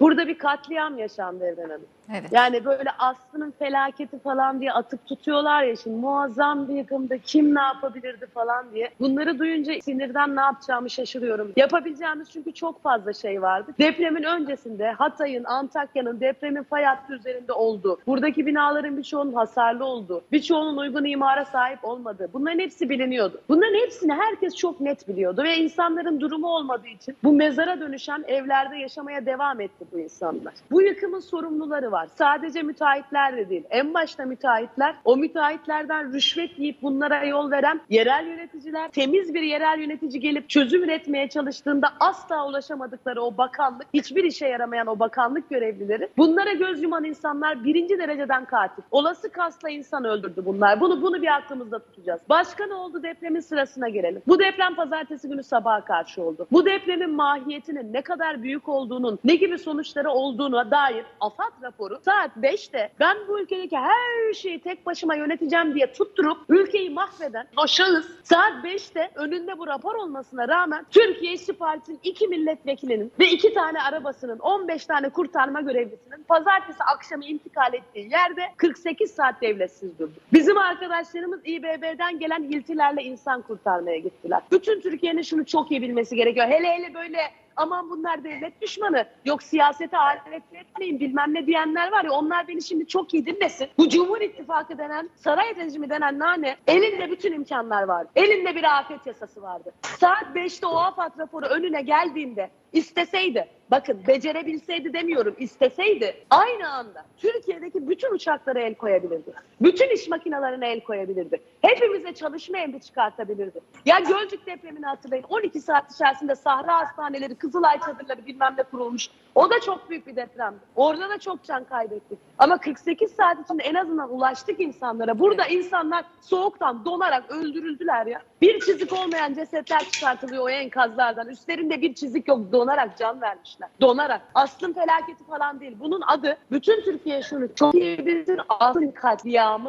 Burada bir katliam yaşandı Evren Hanım. Evet. Yani böyle Aslı'nın felaketi falan diye atıp tutuyorlar ya şimdi muazzam bir yıkımda kim ne yapabilirdi falan diye. Bunları duyunca sinirden ne yapacağımı şaşırıyorum. Yapabileceğimiz çünkü çok fazla şey vardı. Depremin öncesinde Hatay'ın, Antakya'nın depremin fay hattı üzerinde olduğu, buradaki binaların birçoğunun hasarlı olduğu, birçoğunun uygun imara sahip olmadığı bunların hepsi biliniyordu. Bunların hepsini herkes çok net biliyordu ve insanların durumu olmadığı için bu mezara dönüşen evlerde yaşamaya devam etti bu insanlar. Bu yıkımın sorumluları var. Sadece müteahhitler de değil. En başta müteahhitler, o müteahhitlerden rüşvet yiyip bunlara yol veren yerel yöneticiler, temiz bir yerel yönetici gelip çözüm üretmeye çalıştığında asla ulaşamadıkları o bakanlık, hiçbir işe yaramayan o bakanlık görevlileri, bunlara göz yuman insanlar birinci dereceden katil. Olası kasla insan öldürdü bunlar. Bunu bunu bir aklımızda tutacağız. Başka ne oldu depremin sırasına gelelim. Bu deprem pazartesi günü sabaha karşı oldu. Bu depremin mahiyetinin ne kadar büyük olduğunun, ne gibi sonuçları olduğuna dair AFAD raporu saat 5'te ben bu ülkedeki her şeyi tek başıma yöneteceğim diye tutturup ülkeyi mahveden o şahıs saat 5'te önünde bu rapor olmasına rağmen Türkiye İşçi Partisi'nin iki milletvekilinin ve iki tane arabasının 15 tane kurtarma görevlisinin pazartesi akşamı intikal ettiği yerde 48 saat devletsiz durdu. Bizim arkadaşlarımız İBB'den gelen hiltilerle insan kurtarmaya gittiler. Bütün Türkiye'nin şunu çok iyi bilmesi gerekiyor. Hele hele böyle aman bunlar devlet düşmanı. Yok siyasete alet etmeyin bilmem ne diyenler var ya onlar beni şimdi çok iyi dinlesin. Bu Cumhur İttifakı denen saray rejimi denen nane elinde bütün imkanlar vardı. Elinde bir afet yasası vardı. Saat 5'te o AFAD raporu önüne geldiğinde isteseydi bakın becerebilseydi demiyorum isteseydi aynı anda Türkiye'deki bütün uçaklara el koyabilirdi. Bütün iş makinelerine el koyabilirdi. Hepimize çalışma emri çıkartabilirdi. Ya Gölcük depremini hatırlayın. 12 saat içerisinde Sahra Hastaneleri, Kızılay çadırları bilmem ne kurulmuş. O da çok büyük bir depremdi. Orada da çok can kaybettik. Ama 48 saat içinde en azından ulaştık insanlara. Burada insanlar soğuktan donarak öldürüldüler ya. Bir çizik olmayan cesetler çıkartılıyor o enkazlardan. Üstlerinde bir çizik yok. Donarak can vermişler. Donarak. Aslın felaketi falan değil. Bunun adı bütün Türkiye şunu çok iyi bilsin. Aslın katliamı.